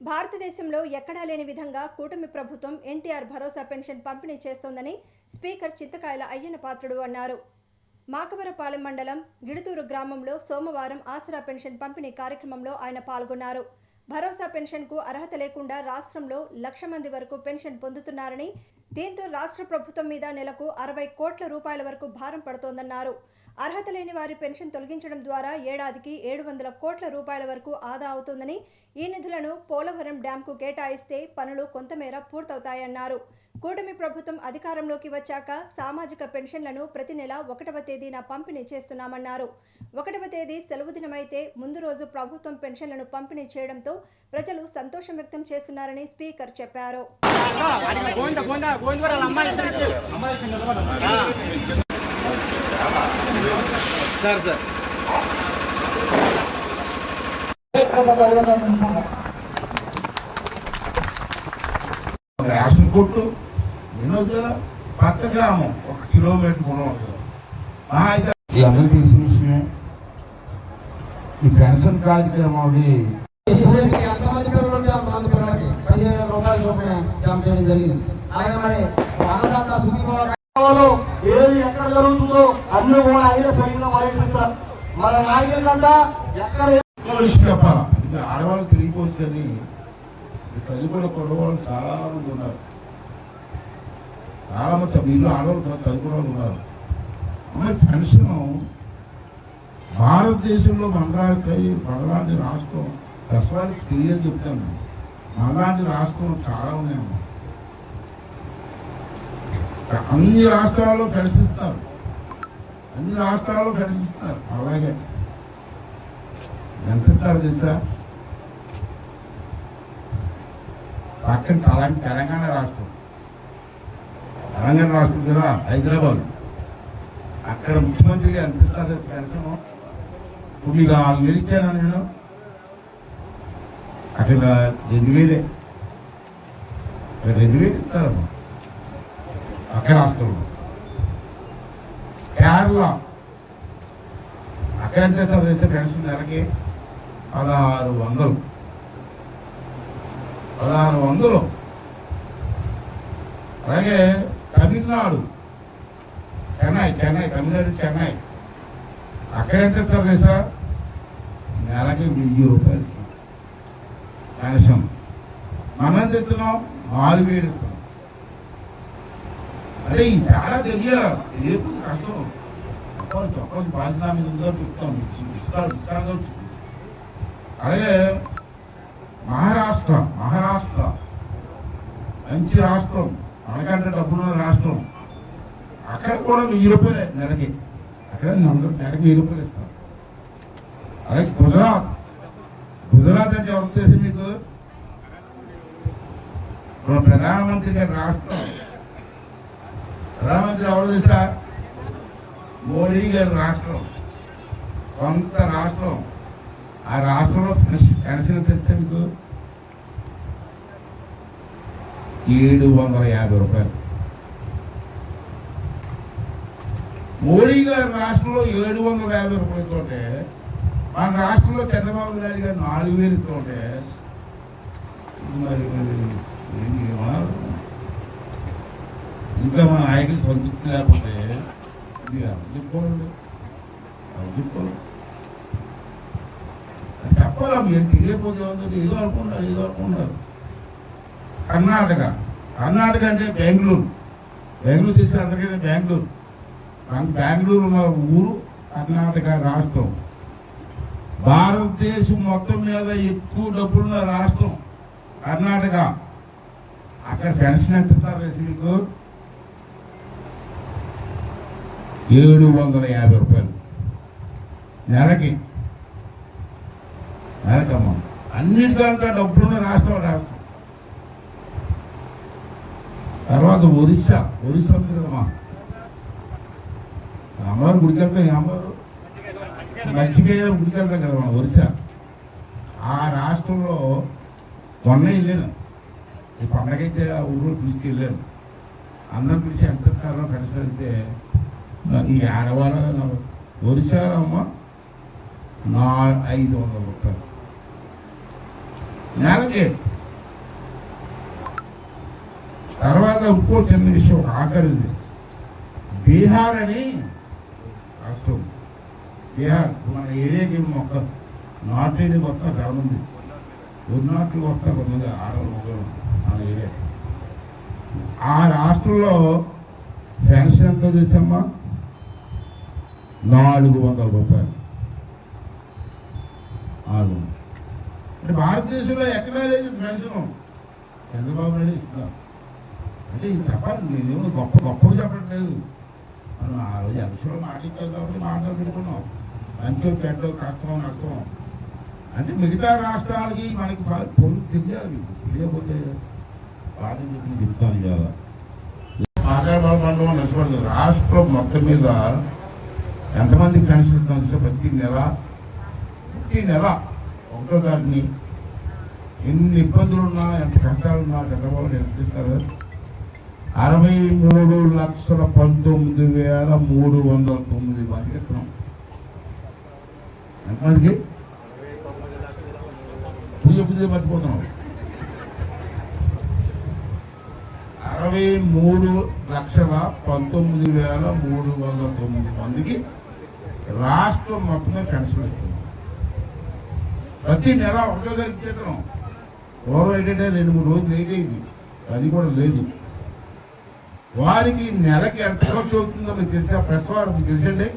భారతదేశంలో ఎక్కడా లేని విధంగా కూటమి ప్రభుత్వం ఎన్టీఆర్ భరోసా పెన్షన్ పంపిణీ చేస్తోందని స్పీకర్ చింతకాయల అయ్యన పాత్రుడు అన్నారు. మాకవరపాలెం మండలం గిడుతూరు గ్రామంలో సోమవారం ఆసరా పెన్షన్ పంపిణీ కార్యక్రమంలో ఆయన పాల్గొన్నారు. భరోసా పెన్షన్కు అర్హత లేకుండా రాష్ట్రంలో లక్ష మంది వరకు పెన్షన్ పొందుతున్నారని దీంతో రాష్ట్ర ప్రభుత్వం మీద నెలకు అరవై కోట్ల రూపాయల వరకు భారం పడుతోందన్నారు. అర్హత లేని వారి పెన్షన్ తొలగించడం ద్వారా ఏడాదికి ఏడు వందల కోట్ల రూపాయల వరకు ఆదా అవుతుందని ఈ నిధులను పోలవరం డ్యాంకు కేటాయిస్తే పనులు కొంతమేర పూర్తవుతాయన్నారు కూటమి ప్రభుత్వం అధికారంలోకి వచ్చాక సామాజిక పెన్షన్లను ప్రతి నెల ఒకటవ తేదీన పంపిణీ చేస్తున్నామన్నారు ఒకటవ తేదీ సెలవు దినమైతే ముందు రోజు ప్రభుత్వం పెన్షన్లను పంపిణీ చేయడంతో ప్రజలు సంతోషం వ్యక్తం చేస్తున్నారని స్పీకర్ చెప్పారు గోవింద గోవింద గోవింద వాళ్ళ అమ్మాయి సార్ సార్. రేషన్ కొట్టు వినోద్ పక్క గ్రామం ఒక కిలోమీటర్ కూడా ఉంటుంది. అందరికీ తెలిసిన విషయమే ఈ పెన్షన్ కార్యక్రమం అది ఎంతమంది పిల్లలు ఉంటే అంతమంది పిల్లలకి పదిహేను వేల రూపాయల చొప్పున జమ చేయడం జరిగింది. అలాగే మరి అన్నదాత ఏది ఎక్కడ జరుగుతుందో అన్ని కూడా ఆయన స్వయంగా పర్యటిస్తారు మన నాయకులంతా ఎక్కడ ఇంకో విషయం చెప్పాలా? ఇంకా ఆడవాళ్ళకి కానీ చదువుకున్న కుర్రవాళ్ళు చాలా మంది ఉన్నారు. చాలా మంది మీరు ఆడవాళ్ళు చదువుకున్న వాళ్ళు ఉన్నారు. అమ్మాయి పెన్షన్ భారతదేశంలో మనలాంటి మనలాంటి రాష్ట్రం ప్రసవానికి తెలియని చెప్తాను. మనలాంటి రాష్ట్రం చాలా ఉన్నాయమ్మా అన్ని రాష్ట్రాల్లో పెన్షన్ ఇస్తారు అన్ని రాష్ట్రాల్లో ప్రశ్నిస్తున్నారు అలాగే. ఎంత ఇస్తారు తెలుసా పక్కన తెలంగాణ తెలంగాణ రాష్ట్రం. తెలంగాణ రాష్ట్రం కదా హైదరాబాద్. అక్కడ ముఖ్యమంత్రిగా ఎంత ఇస్తారు కనీసం పెన్షన్ ఇప్పుడు మీకు వేలు ఇచ్చాను నేను అక్కడ రెండు వేలే. రెండు వేలు ఇస్తారమ్మా. పక్క రాష్ట్రంలో. కేరళ అక్కడ చదివేసే పెన్షన్ నెలకి పదహారు వందలు. పదహారు వందలు. అలాగే తమిళనాడు చెన్నై చెన్నై తమిళనాడు చెన్నై. అక్కడ ఎంత ఇస్తారు తెలుసా నెలకి వెయ్యి రూపాయలు ఇస్తాం. పెన్షన్ మనం తెస్తున్నాం నాలుగు వేలు ఇస్తాం. అంటే ఈ తేడా తెలియాలి తెలియకపోతే కష్టం. చెప్పాలి చెప్పాల్సిన బాధ్యత మీద ఉందో చెప్తాం. ఇస్తారు ఇస్తాడు అలాగే మహారాష్ట్ర మహారాష్ట్ర. మంచి రాష్ట్రం. మనకంటే డబ్బున్న రాష్ట్రం. అక్కడ కూడా వెయ్యి రూపాయలే నెలకి. అక్కడ నెలకి వెయ్యి రూపాయలు ఇస్తారు. అలాగే గుజరాత్. గుజరాత్ అంటే ఎవరు తెలిసి మీకు? ప్రధానమంత్రి గారి రాష్ట్రం. ప్రధానమంత్రి ఎవరు తెలుసా? మోడీ గారి రాష్ట్రం. కొంత రాష్ట్రం. ఆ రాష్ట్రంలో పెన్షన్ పెన్షన్ తెలుసా మీకు? ఏడు వందల యాభై రూపాయలు. మోడీ గారి రాష్ట్రంలో ఏడు వందల యాభై రూపాయలతో మన రాష్ట్రంలో చంద్రబాబు నాయుడు గారు నాలుగు వేలు ఇస్తుంటే మరి మరి ఏంటి ఏమన్నారు? ఇంకా మన నాయకులు సంతృప్తి లేకపోతే ఇది ఎవరు చెప్పుకోవాలండి ఎవరు చెప్పుకోవాలి చెప్పాలా మీరు తెలియకపోతే ఏముందంటే ఏదో అనుకున్నారు ఏదో అనుకున్నారు కర్ణాటక కర్ణాటక అంటే బెంగళూరు బెంగళూరు తెలిసిన అందరికీ బెంగళూరు బెంగళూరు ఉన్న ఊరు కర్ణాటక రాష్ట్రం భారతదేశం మొత్తం మీద ఎక్కువ డబ్బులున్న రాష్ట్రం కర్ణాటక అక్కడ పెన్షన్ ఎంత ఇస్తారు మీకు ఏడు వందల యాభై రూపాయలు. నెలకి. నెలకమ్మా. అన్నిటికంటే డబ్బులున్న రాష్ట్రం రాష్ట్రం. తర్వాత ఒరిస్సా. ఒరిస్సా ఉంది కదమ్మా. అమ్మవారు గుడికి వెళ్తాం అమ్మవారు మజ్జిగ గుడికి వెళ్తాం కదమ్మా ఒరిస్సా. ఆ రాష్ట్రంలో మొన్న వెళ్ళాను. ఈ పండగైతే ఆ ఊరు పిలిచి వెళ్ళాను. అందరం పిలిచి ఎంత కారణం కలిసి వెళ్తే ఈ ఆడవాళ్ళ ఒరిస్సాలో అమ్మ నా ఐదు వందల రూపాయలు. నెలకి తర్వాత ఇంకో చిన్న విషయం ఆఖరిది బీహార్ అని రాష్ట్రం. బీహార్ మన ఏరియాకి మొక్క నార్త్ ఇండియా కొత్త రానుంది ఉర్నాట్లు కొత్త ఉన్నది ఆడవాళ్ళు మొగలు మన ఏరియా. ఆ రాష్ట్రంలో పెన్షన్ ఎంత చూసామ్మా నాలుగు వందల రూపాయలు. ఆరు అంటే భారతదేశంలో ఎక్కడా లేదు పెన్షన్ చంద్రబాబు నాయుడు ఇస్తున్నారు. అంటే ఇది చెప్పాలి నేనేమో గొప్ప గొప్పగా చెప్పట్లేదు. మనం ఆ రోజు ఎలక్షన్లో మాటిచ్చాం కాబట్టి మాటలు పెట్టుకున్నాం. మంచి చెడ్డ కష్టం నష్టం అంటే మిగతా రాష్ట్రాలకి మనకి ప- పొరుగు తెలియాలి మీకు. తెలియకపోతే బాధ్యం చెప్పిన నేను చెప్తాను ఇవాళ ఆధార్ పండుగ నష్టపడుతుంది రాష్ట్రం మొత్తం మీద ఎంతమంది ఫ్రెండ్స్ ఇస్తాం ప్రతి నెల? ప్రతి నెల ఒకటో తారీఖుని. ఎన్ని ఇబ్బందులున్నా ఎంత కష్టాలున్నా చంద్రబాబు ఎంత ఇస్తారు అరవై మూడు లక్షల పంతొమ్మిది వేల మూడు వందల తొమ్మిది మందికి ఇస్తున్నాం ఎంతమందికి? పూజ పూజ మర్చిపోతున్నాం. అరవై మూడు లక్షల పంతొమ్మిది వేల మూడు వందల తొమ్మిది మందికి రాష్ట్రం మొత్తమే పెన్షన్ ఇస్తుంది ప్రతి నెల ఒకటో తారీఖు చేద్దాం. పూర్వం ఏంటంటే రెండు మూడు రోజులు లేట్ అయింది. అది కూడా లేదు. వారికి నెలకి ఎంత ఖర్చు అవుతుందో మీకు తెలిసా? ప్రెస్ వారు మీకు తెలుసండి